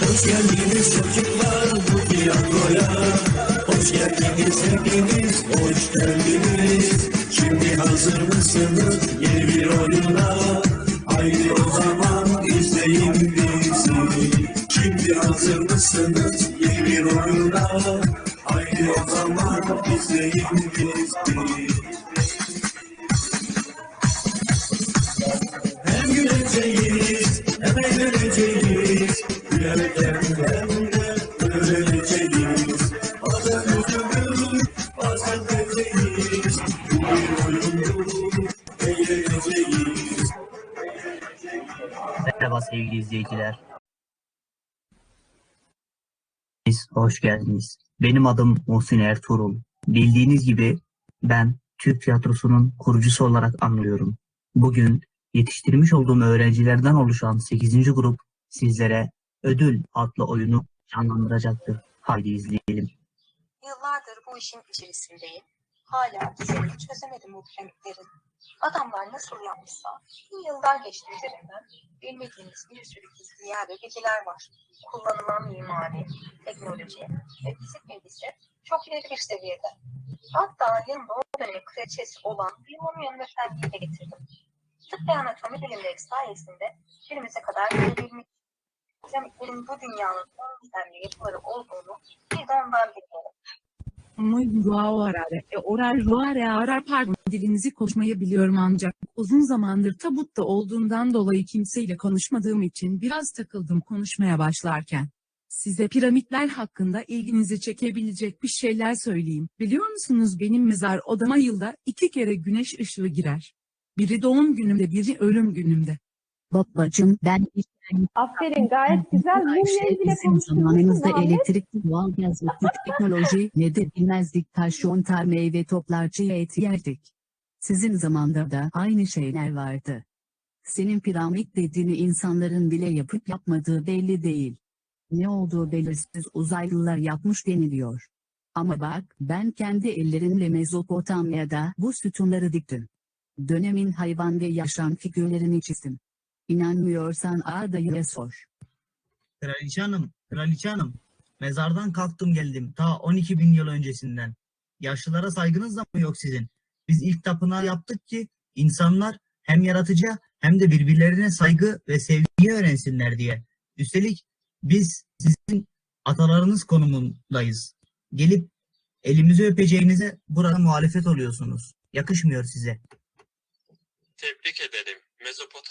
Hoş geldiniz çocuklar bu tiyatroya. Hoş geldiniz hepiniz, hoş geldiniz. Şimdi hazır mısınız yeni bir oyuna? Haydi o zaman izleyin bizi. Şimdi hazır mısınız yeni bir oyuna? Haydi o zaman izleyin bizi. Merhaba sevgili izleyiciler. Siz hoş geldiniz. Benim adım Muhsin Ertuğrul. Bildiğiniz gibi ben Türk tiyatrosunun kurucusu olarak anılıyorum. Bugün yetiştirmiş olduğum öğrencilerden oluşan 8. grup sizlere Ödül adlı oyunu canlandıracaktır. Haydi izleyelim. Yıllardır bu işin içerisindeyim. Hala düzenini çözemedim bu piramitlerin. Adamlar nasıl yapmışsa bin yıllar geçti üzerinden. Bilmediğimiz bir sürü gizli yer ve var. Kullanılan mimari, teknoloji ve fizik bilgisi çok ileri bir seviyede. Hatta yanında o dönemin kraliçesi olan bir mumyanın efendiyle getirdim. Tıp ve anatomi bilimleri sayesinde günümüze kadar gelebilmiş. Piramitlerin bu dünyanın en gizemli yapıları olduğunu bir de ondan biliyorum. Muy guarare, e orar ruare arar pardon dilinizi konuşmayı biliyorum ancak uzun zamandır tabutta olduğundan dolayı kimseyle konuşmadığım için biraz takıldım konuşmaya başlarken. Size piramitler hakkında ilginizi çekebilecek bir şeyler söyleyeyim. Biliyor musunuz benim mezar odama yılda iki kere güneş ışığı girer. Biri doğum günümde biri ölüm günümde. Babacım ben Aferin gayet güzel. Bizim konuştun zamanımızda elektrikli doğalgaz yoktu teknoloji ne de bilmezdik taş yontar meyve toplarcı et yerdik. Sizin zamanda da aynı şeyler vardı. Senin piramit dediğini insanların bile yapıp yapmadığı belli değil. Ne olduğu belirsiz uzaylılar yapmış deniliyor. Ama bak ben kendi ellerimle Mezopotamya'da bu sütunları diktim. Dönemin hayvan ve yaşam figürlerini çizdim. İnanmıyorsan ağdayıya sor. Kraliçe hanım, kraliçe hanım. Mezardan kalktım geldim ta 12 bin yıl öncesinden. Yaşlılara saygınız da mı yok sizin? Biz ilk tapınağı yaptık ki insanlar hem yaratıcıya hem de birbirlerine saygı ve sevgiyi öğrensinler diye. Üstelik biz sizin atalarınız konumundayız. Gelip elimizi öpeceğinize burada muhalefet oluyorsunuz. Yakışmıyor size. Tebrik ederim. Mezopotamya